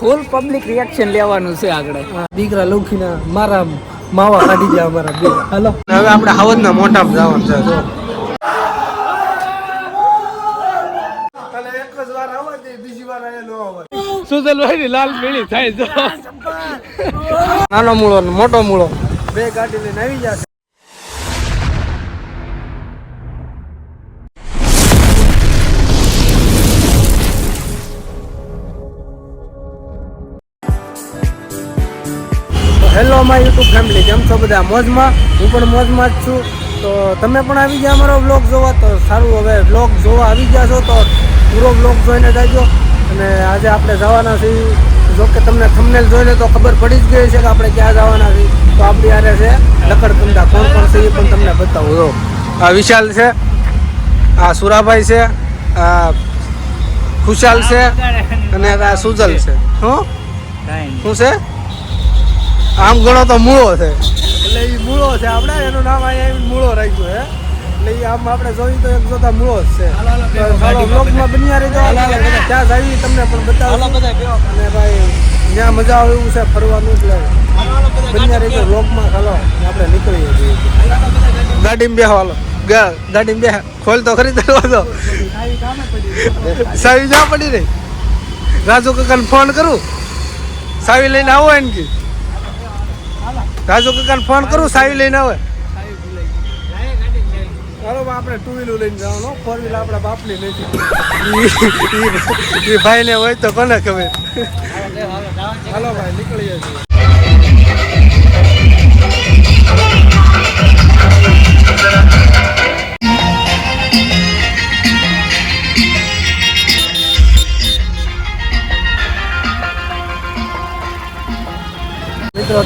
ફૂલ public reaction લેવાનું છે આગળ. દીકરા લૌકીના મારા માવા કાઢી જાય અમારા બે. હાલો. હવે આપણે હવદના મોટા જવાનું છે. જો. સુજલભાઈ ની લાલ પીળી થાય જો. નાનો મૂળો મોટો મૂળો. બે ગાડી લઈને આવી જશે માય યુટ્યુબ ફેમિલી કેમ છો બધા મોજમાં હું પણ મોજમાં જ છું. તો તમે પણ આવી ગયા અમારો બ્લોગ જોવા તો સારું હવે બ્લોગ જોવા આવી ગયા છો તો પૂરો બ્લોગ જોઈને જાજો અને આજે આપણે જવાના છીએ. જો કે તમને થંબનેલ જોઈને તો ખબર પડી જ ગઈ છે કે આપણે ક્યાં જવાના છીએ. તો આપણી આરે છે લકડકંદા કોણ કોણ છે એ પણ તમને બતાવું. જો આ વિશાલ છે આ સુરાભાઈ છે આ ખુશાલ છે અને આ સુજલ છે. હું? શું છે? આમ ગણો તો મૂળો છે. એટલે એ મૂળો છે. આપણે એનું નામ અહીંયા મૂળો રાખ્યું છે. એટલે એ આમ આપણે જોયું તો એક જોતા મૂળો જ છે. બ્લોગમાં બન્યા રહી ત્યાં જાવી તમને પણ બતાવો. અને ભાઈ જ્યાં મજા આવે એવું છે ફરવાનું એટલે બન્યા રહી બ્લોગમાં ચાલો આપણે નીકળીએ છીએ. ગાડીમાં બેહો હાલો. ગા- ગાડીમાં બેહ. ખોલ તો ખરી દરવાજો સાવી જા પડી રહી. રાજુ કાકાને ફોન કરું. સાવી લઈને આવો એને કે. રાજુ કાકાને ફોન કરું સાવી લઈને આવે. ચાલો આપણે ટુ વ્હીલર લઈને જવાનું. ફોર વ્હીલર આપણા બાપની નથી. એ ભાઈને હોય તો કોને ખબર? હાલો ભાઈ નીકળી છીએ.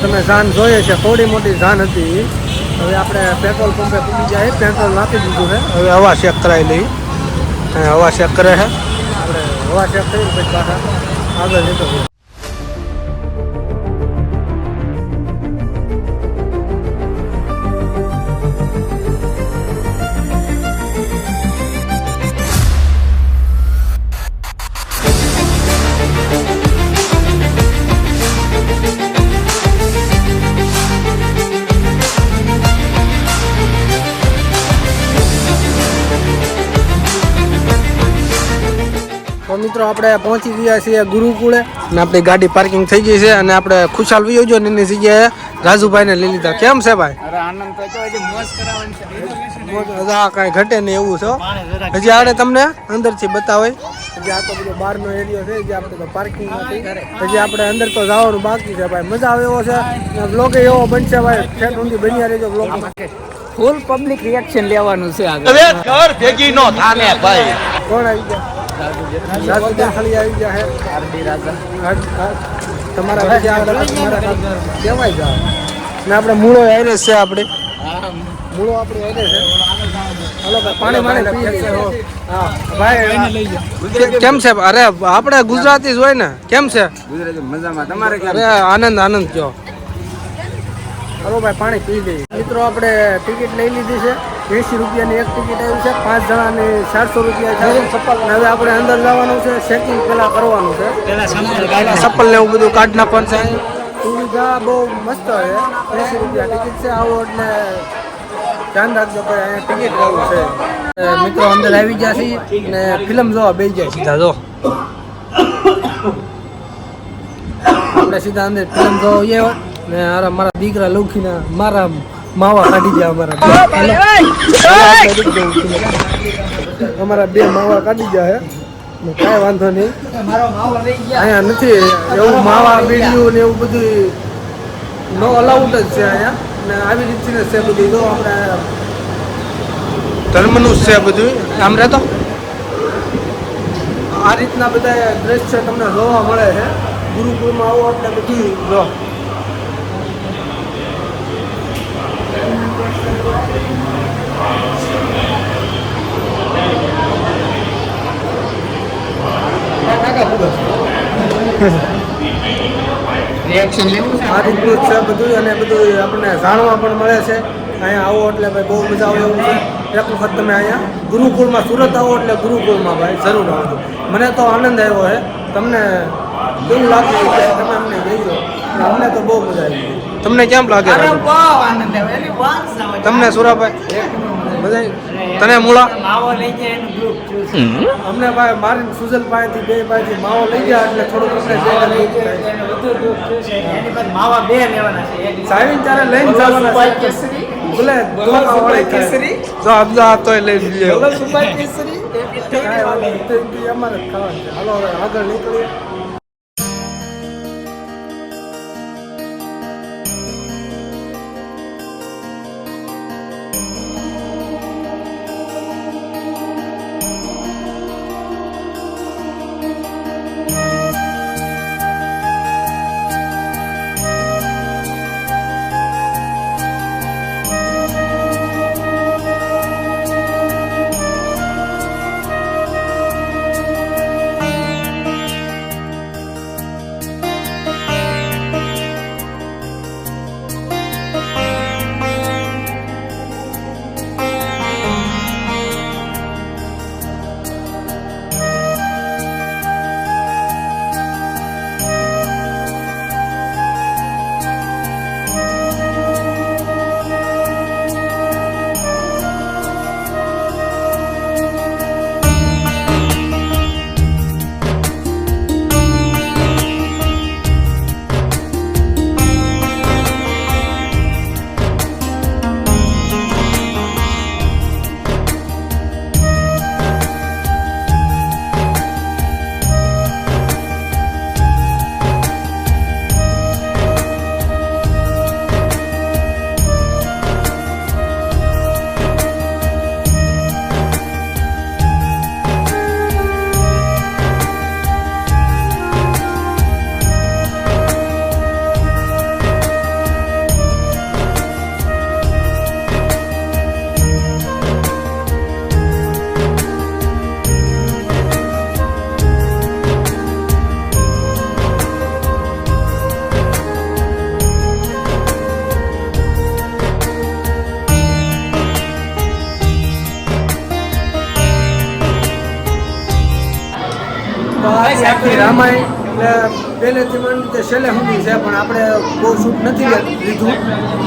તમે જાન જોઈએ છે થોડી મોટી જાન હતી. હવે આપણે પેટ્રોલ પંપે પૂરી જાય પેટ્રોલ નાખી દીધું છે. હવે હવા ચેક કરાવી લઈ હવા ચેક કરે છે આપણે હવા ચેક કરી પછી પાછા આગળ નીકળીએ. મિત્રો આપણે પહોંચી ગયા છીએ ગુરુકુળે અને આપણી ગાડી પાર્કિંગ થઈ ગઈ છે અને આપણે ખુશાલ વિયો જો એની જગ્યાએ. રાજુભાઈને લઈ લીધા. કેમ છે ભાઈ? અરે આનંદ તો જો હજી મોજ કરાવવાની છે. આ કાંઈ ઘટે નહીં એવું છે હજી આડે તમને અંદરથી બતાવે. હજી આ તો બધો બહારનો એરિયો છે હજી આપણે તો પાર્કિંગ નથી હજી આપણે અંદર તો જવાનું બાકી છે ભાઈ. મજા આવે એવો છે. બ્લોગ એવો બનશે ભાઈ. ઠેઠ ઊંધી બન્યા રહેજો બ્લોગ ફૂલ પબ્લિક રિએક્શન લેવાનું છે આગળ. ઘર ભેગી નો થાને ભાઈ. કોણ આવી ગયા? રાજુભાઈ ખાલી આવી ગયા આરડી રાજા. હા, હા. તમારા બીજા આગળ તમારા કાકા કહેવાય જાવ ને આપણે મૂળો આવેલો છે આપણે મૂળો આપણે આવેલો છે. પાણી. હા ભાઈ કેમ છે? અરે આપણે ગુજરાતી જ હોય ને. કેમ છે? મજામાં. તમારે અરે આનંદ આનંદ કયો. હાલો ભાઈ પાણી પી લઈએ. મિત્રો આપણે ટિકિટ લઈ લીધી છે. એસી રૂપિયાની એક ટિકિટ આવી છે. પાંચ જણાની ચારસો રૂપિયા છે. હવે આપણે અંદર જવાનું છે. ચેકિંગ પહેલાં કરવાનું છે. પેલા ચપ્પલ ને એવું બધું કાઢ નાખવાનું છે. સુવિધા બહુ મસ્ત છે. એસી રૂપિયા ટિકિટ છે. આવો એટલે ધ્યાન રાખજો કે અહીંયા ટિકિટ લેવું છે. મિત્રો અંદર આવી ગયા છીએ ને ફિલ્મ જોવા બે જાય સીધા જો. આપણે સીધા અંદર ફિલ્મ જોવા આવીએ ને મારા દીકરા લૌકીના મારા માવા કાઢી જાય અમારા. અમારા બે માવા કાઢી જાય હે. કાંઈ વાંધો નહીં. અહીંયા નથી એવું માવા બીડીયું ને એવું બધું નો અલાઉડ જ છે અહીંયા. ને આવી રીતથી છે બધું તો આપણે ધર્મનું છે બધું આમ રહેતો? આ રીતના બધા દ્રશ્ય તમને જોવા મળે છે. ગુરુકુળમાં આવો આપણે બધું જો. આ રીતનું છે બધું અને બધું આપણને જાણવા પણ મળે છે. અહીંયા આવો એટલે ભાઈ બહુ મજા આવે એવું છે. એક વખત તમે અહીંયા ગુરુકુળમાં સુરત આવો એટલે ગુરુકુળમાં ભાઈ જરૂર આવજો. મને તો આનંદ આવ્યો છે તમને કેવું લાગે કે તમે અમને અને અમને તો બહુ મજા આવી તમને કેમ લાગે. તમને સુરાભાઈ? મજા આવી? તને મૂળા? માવો લઈ જાય એનું ગ્રુપ અમને ભાઈ મારી સુજલ પાસેથી બે પાસેથી માવો લઈ ગયા એટલે થોડુંક અમને માવા લઈ જાય વધુ ગ્રુપ. એની પાસે માવા બે લેવાના છે. સાહેબ ત્યારે લઈને જવાના છે. કેસરી. ભલે સુભાઈ વળી. કેસરી. જો આપજો આ તોય લઈ લઈએ બોલો કેસરી. તે- તે અમારે જ ખાવાનું છે. હાલો આગળ નીકળીએ. પહેલેથી માંડી તે છેલ્લે સુધી છે પણ આપણે બહુ શૂટ નથી લીધું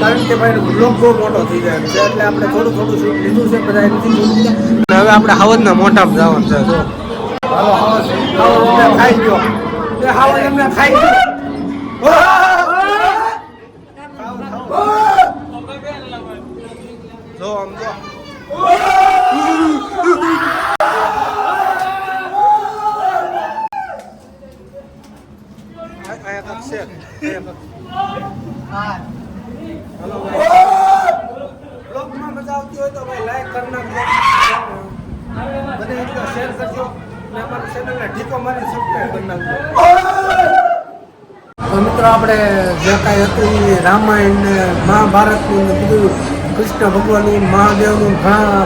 કારણ કે ભાઈ બ્લોક બહુ મોટો થઈ જાય છે એટલે આપણે થોડું થોડું શૂટ લીધું છે બધા નથી શૂટ હવે આપણે હાવજના મોઢામાં જવાનું છે જો. હાલો હાવજ ખાઈ ગયો. એ હાવજ એમને ખાઈ ગયો. જો આમ જો આ- અહીંયા કાંઈક છે અહીંયા કાંઈક. હાલો ભાઈ. તો ભાઈ મિત્રો, આપણે જે કાંઈ હતું એ રામાયણ ને મહાભારતનું બધું, કૃષ્ણ ભગવાનનું, મહાદેવનું, ઘણા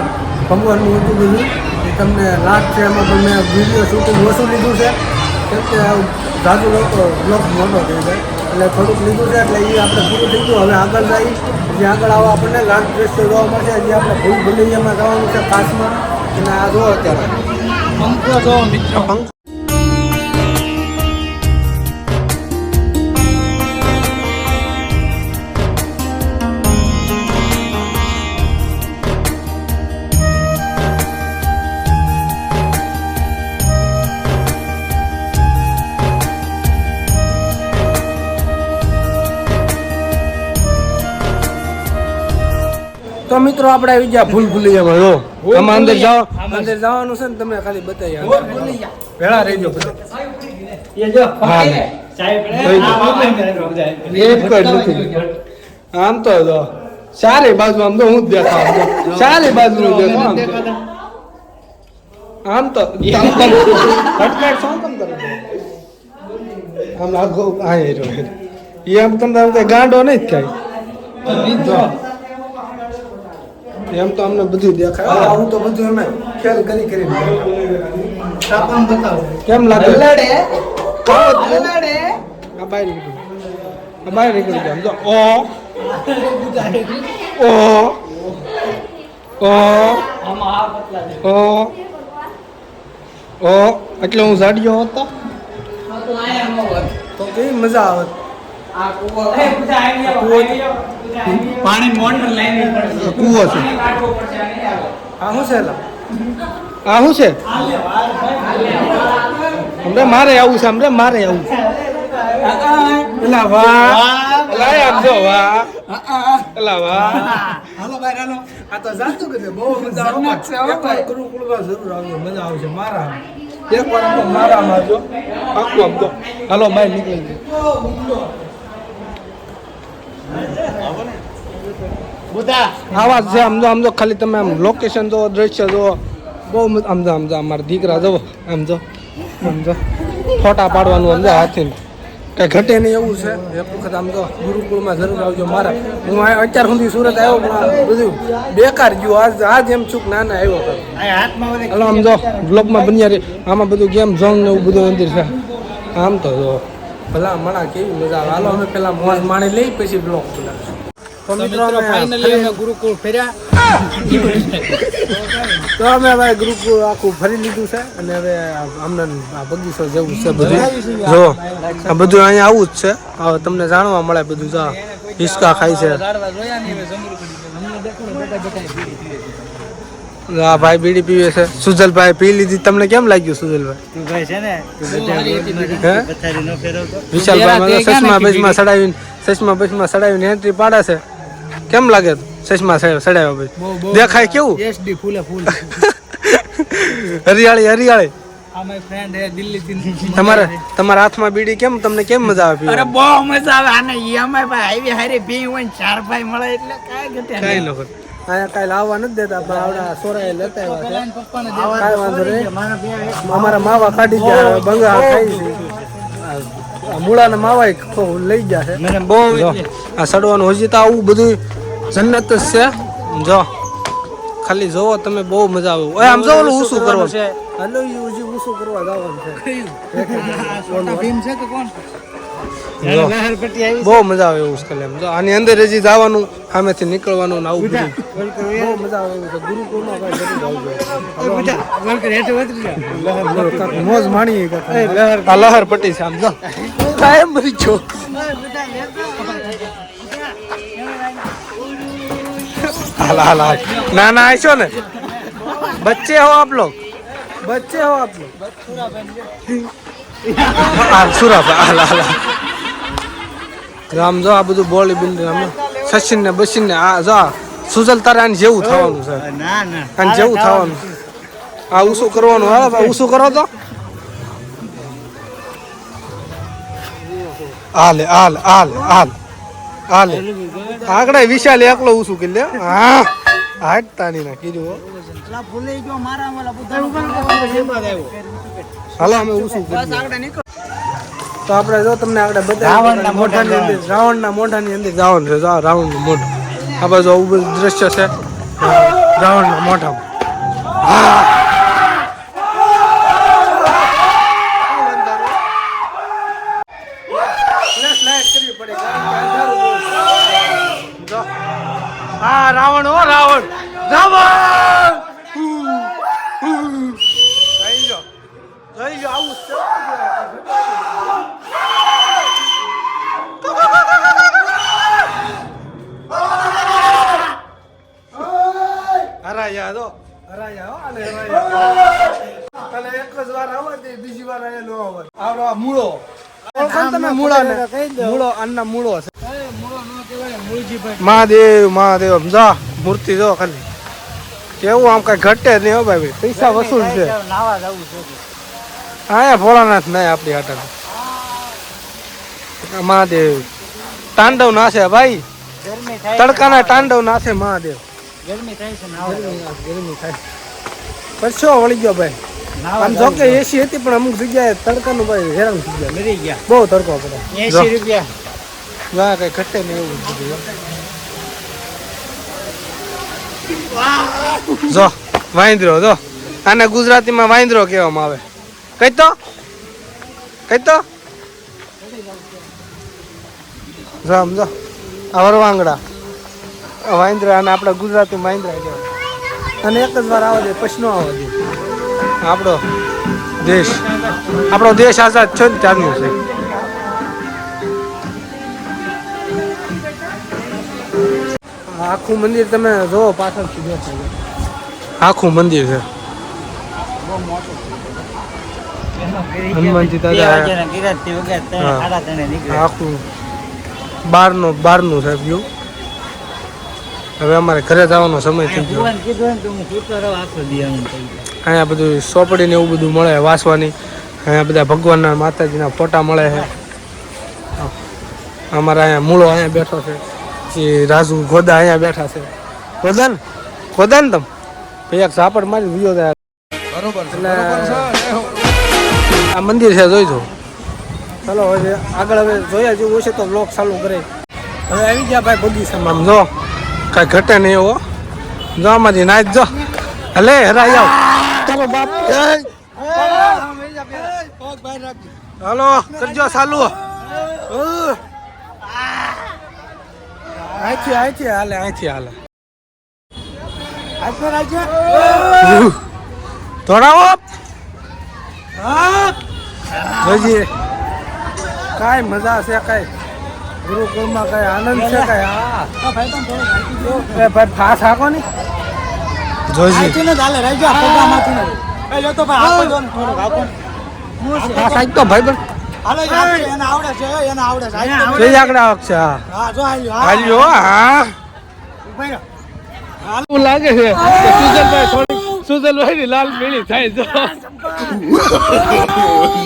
ભગવાનનું હતું બધું. એ તમને લાગશે એમાં પણ મેં વીડિયો શૂટિંગ ઓછું લીધું છે. કેમ કે જાજુ લોકો બ્લોગ મોટો થઈ જાય. એટલે થોડુંક લીધું છે એટલે એ આપણે પૂરું થઈ ગયું. હવે આગળ જઈ જે આગળ આવો આપણને લાગ ડ્રેસ જોવા મળશે હજી આપણે ભૂલ ભૂલૈયામાં જવાનું છે ખાસમાં. અને આ જો અત્યારે. પંખો જો મિત્રો. મિત્રો આપણે આવી ગયા ભૂલ ભૂલૈયામાં જો. તમે અંદર જાઓ. અંદર જવાનું છે ને તમને ખાલી બતાવી ભેળા રહેજો આમ તો જો ચારે બાજુ આમ તો હું જ દેખાવ. ચારે બાજુ આમ તો. આમ આખો આ ગાંડો નહીં જો. એમ તો અમને બધું દેખાય. હું તો બધું અમે ખેલ કરી કરી કેમ લાગે? આ બાય નીકળ્યું. આ બાય નીકળ્યું ગયા જો ઓ. ઓ. ઓ. ઓ. એટલે હું ઝાડિયો હતો? તો કેવી મજા આવે? પાણી મોટર લાઈન કૂવો છે. આ શું છે? આ શું છે? હમણાં મારે આવું છે હમણાં મારે આવું છે. એલા વાહ. એલા આમ જો વાહ. એલા વાહ. હાલો ભાઈ હાલો. આ તો જાતું કે બહુ મજા આવે. એકવાર ગુરુકુળમાં જરૂર આવજો મજા આવશે મારા એકવાર આમ મારા મારજો આખું આપજો હાલો ભાઈ નીકળી ગયો. આવા છે આમ જો આમ જો ખાલી તમે આમ લોકેશન જો દ્રશ્ય જો બહુ સમજો સમજો અમારા દીકરા જો આમ જો આમ ફોટા પાડવાનું સમજો હાથી કઈ ઘટે નહીં એવું છે. એક વખત આમ તો ગુરુકુળમાં જરૂર આવજો મારા. હું આ અત્યાર સુધી સુરત આવ્યો પણ બધું બેકાર ગયું. આજ આજ એમ છું ના ના આવ્યો બધે આમ જો બ્લોગમાં બન્યા રે આમાં બધું ગેમ ઝોન ને એવું બધું અંદર છે. આમ તો જો. ભલા મણા કેવી મજા આવે. હાલો અમે પેલા મોજ માણી લઈ પછી બ્લોક બનાવીશું. તો મિત્રો અમે ફાઇનલી અમે ગુરુકુળ ફેર્યા. તો અમે હવે ગુરુકુળ આખું ફરી લીધું છે અને હવે અમને આ બગીચો જેવું છે બધું. જો આ બધું અહીંયા આવું જ છે. હવે તમને જાણવા મળે બધું જો હિસકા ખાય છે. આ ભાઈ બીડી પીવે છે. સુજલભાઈ પી લીધી. તમને કેમ લાગ્યું સુજલભાઈ? તું ભાઈ છે ને. હે? વિશાલભાઈ સસમા બસમાં સડાવીને સસમા બસમાં સડાવીને એન્ટ્રી પાડે છે. કેમ લાગે સસમા સડાવ્યા ભાઈ. દેખાય કેવું? એસડી ફૂલે ફૂલ. હરિયાળી હરિયાળી. હે તમારે તમારા હાથમાં બીડી કેમ? તમને કેમ મજા આવે અરે બહુ મજા આવે. આને ઈએમઆઈ ભાઈ હાઈવે હારે હોય ચાર ભાઈ મળે એટલે કાંઈ નહીં. અહીંયા કાંઈ લાવવા નથી દેતા પણ આવડા સોરાએ લેતા આવ્યા. કાંઈ વાંધો નહીં. અમારા માવા કાઢી ગયા બંગા ખાઈ છે. આ મૂળાના માવા લઈ ગયા છે. મને બહુ જો. આ સડવાનું હજી તો આવું બધું જન્નત જ છે. જો ખાલી જોવો તમે બહુ મજા આવે. ઓય આમ જો ઓલું શું કરવાનું. છે હાલો હજી ઊંસું કરવા જવાનું છે. કોણ ભીમ છે કે કોણ? બહુ મજા આવે એવું સ્કલ એમ. જો આની અંદર હજી જવાનું સામેથી નીકળવાનું ને આવું બધું. બહુ મજા આવે એવું આ લહર પટ્ટી છે આમ જો. કાયમ મરી છો હાલ હાલ ના ના આવીશો ને? બચ્ચે હો આપ લોગ. બચ્ચે હો આપ લોગ. સુરા હાલ હાલ. આમ જો આ બધું બોલી બિલ્ડિંગ આમ સચિન ને બચિન ને આ જો સુજલ તારે આને જેવું થવાનું છે. ના ના. આને જેવું થવાનું આ ઉસું કરવાનું હાલો ભાઈ ઉસું કરો તો. હાલે હાલ હાલ હાલ હાલે. આગળ વિશાલ એકલો ઉસું કરી લે. હા હાટ તાની ના કીધું હો. ભૂલી ગયો મારા વાળા બધા હાલો અમે ઉસું કરી તો આપણે જો તમને આગળ બધા રાવણના મોઢાની અંદર. રાવણના મોઢાની અંદર રાવણ છે જો રાવણનું મોઢું. આ બાજુ આવું બધું દ્રશ્ય છે. રાવણના મોઢામાં. હા. હરાયા દો હરાયા હો આને હરાયા. અને એક જ વાર આવવા બીજી વાર આયા નો આવવા આવડો આ મૂળો. તમે મૂળાને મૂળો આના મૂળો છે. મહાદેવ મહાદેવ આમ જા મૂર્તિ જો ખાલી. કેવું આમ કઈ ઘટે જ નહીં હો ભાઈ પૈસા વસૂલ છે. નાવા આયા ભોળાનાથ નહીં આપણી હાટલ. મહાદેવ. તાંડવ નાશે ભાઈ. તડકાના તાંડવ નાશે મહાદેવ. ગરમી થાય છે ગરમી થાય. પરસો વળી ગયો ભાઈ. આમ જો કે એસી હતી પણ અમુક જગ્યાએ તડકાનું ભાઈ હેરાન થઈ ગયા. મરી ગયા. બહુ તડકો પડે એસી રૂપિયા. ના કઈ ઘટે નહીં એવું બધું જો. વાંદરો જો. આને ગુજરાતીમાં વાંદરો કહેવામાં આવે. કઈ તો કઈ તો જો આમ જો. આ વરવાંગડા. વાંદરા અને આપણા ગુજરાતી વાંદરા કહેવાય અને એક જ વાર આવવા દે પછી નો આવવા દે આપણો દેશ આપણો દેશ આઝાદ છે ને ત્યારનું છે. આખું મંદિર તમે જોવો પાછળથી દેખાય આખું મંદિર છે. હનુમાનજી દાદા. આખું બારનું બારનું છે વ્યૂ હવે અમારે ઘરે જવાનો સમય થઈ ગયો. અહીંયા બધું સોપડી ને એવું બધું મળે વાસવાની. અહીંયા બધા ભગવાનના માતાજીના ફોટા મળે છે. અમારા અહીંયા મૂળો અહીંયા બેઠો છે. એ રાજુ ગોદા અહીંયા બેઠા છે. ગોદા ને ગોદા ને તમ? ભાઈ એક ઝાપડ મારી વિયો થાય બરોબર એટલે આ મંદિર છે જોઈ જો. ચાલો હવે આગળ હવે જોયા જેવું હશે તો બ્લોક ચાલુ કરે. હવે આવી ગયા ભાઈ બગીચામાં. જો. કાંઈ ઘટે નહીં એવો. જો આમાંથી નાચ જો હલે હરાઈ આવ. ચાલો બાપ. હાલો કરજો સાલુ. અહીંથી અહીંથી હાલે અહીંથી હાલે. જોજી. કાંઈ મજા છે કાંઈ. ગુરુકુળમાં કઈ આનંદ છે કાંઈ? હા. એ ભાઈ ફાસ હાકો ને. જોજી. ફાસ હાક તો ભાઈ બન જોઈ આગળ આવક છે હા. હાલ્યો હા. એવું લાગે છે? કે સુજલભાઈ થોડી સુજલભાઈ ની લાલ પીળી થાય જો.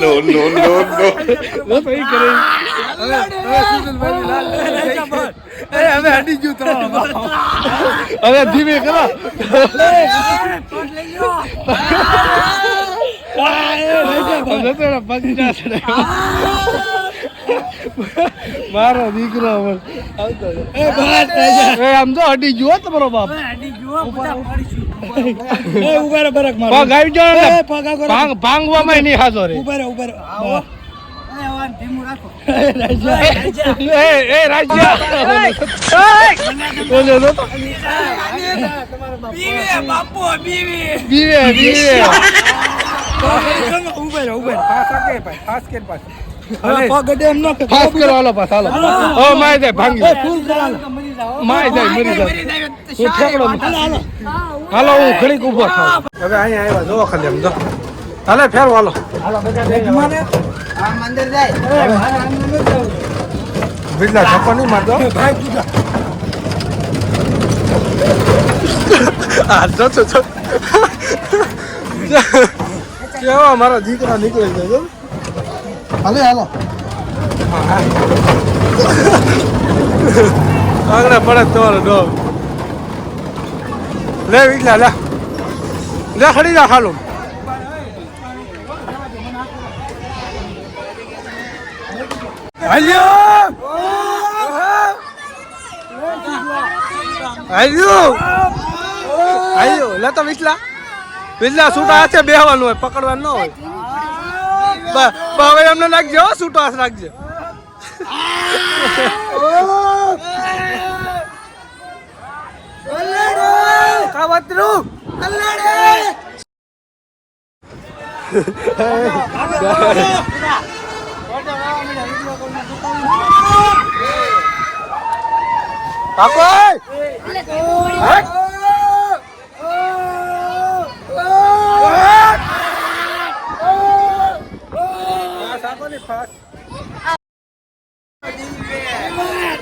નો નો નો નો જો તો કરે હવે હવે સુજલભાઈ લાલ. એ હવે હટી ગયું તમારું હવે ધીમે કરો તો. મારો દીકરો હવે આવતો રહ્યો. એ આમ તો હટી ગયો હો તમારો બાપ પગ આવી ગયો ને? ભાંગ ભાંગવામાં નહીં હાજો રે એ એ ભાંગી માય જાય મરી જાય. હાલો હું ઘડીક ઊભો થાઉં હવે અહીંયા આવ્યા જો ખાલી જો હાલે ફેરવો હાલો બીજલા ધક્કો નહીં મારતો કેવા મારા દીકરા નીકળી જાય હાલે આગળ પડે તમારો ડો લે વિકલા લે લે. ખડી જા ખાલું. હાલ્યો હાલ્યો હાલ્યો લે તો વિકલા વિકલા છૂટા હાથે બેહવાનું હોય, પકડવાનું ન હોય. હવે એમને નાખજો છૂટો હાથ રાખજો કાવતરું કાકો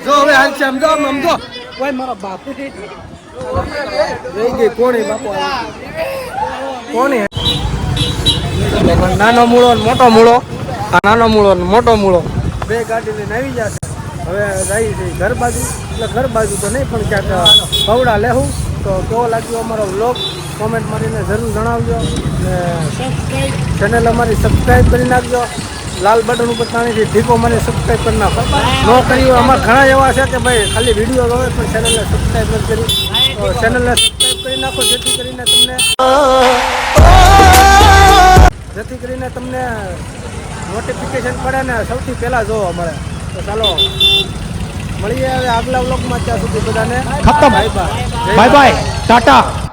જો હવે હાલ સમજો આમ સમજો ઓય મારો બાપ રહી ગઈ. કોણી બાપો નાનો મૂળો મોટો મૂળો. આ નાનો મૂળો ને મોટો મૂળો. બે ગાડી લઈને આવી જશે હવે રહી ઘર બાજુ. એટલે ઘર બાજુ તો નહીં, પણ ક્યાંક પવડા લેવું તો કેવો લાગ્યો અમારો વ્લોગ કોમેન્ટ મારીને જરૂર જણાવજો. ને ચેનલ અમારી સબસ્ક્રાઈબ કરી નાખજો. લાલ બટન ઉપર તાણીથી ઢીકો મને સબસ્ક્રાઈબ કરી નાખો. ન કર્યું અમારા ઘણા એવા છે કે ભાઈ, ખાલી વીડિયો જોવે પણ ચેનલને સબસ્ક્રાઈબ નથી કરી. તો ચેનલને સબસ્ક્રાઈબ કરી નાખો જેથી કરીને તમને જેથી કરીને તમને નોટિફિકેશન પડે ને સૌથી પહેલા જોવા મળે. તો ચાલો મળીએ હવે આગલા વ્લોગમાં ત્યાં સુધી બધાને. ખતમ. Bye bye bye bye tata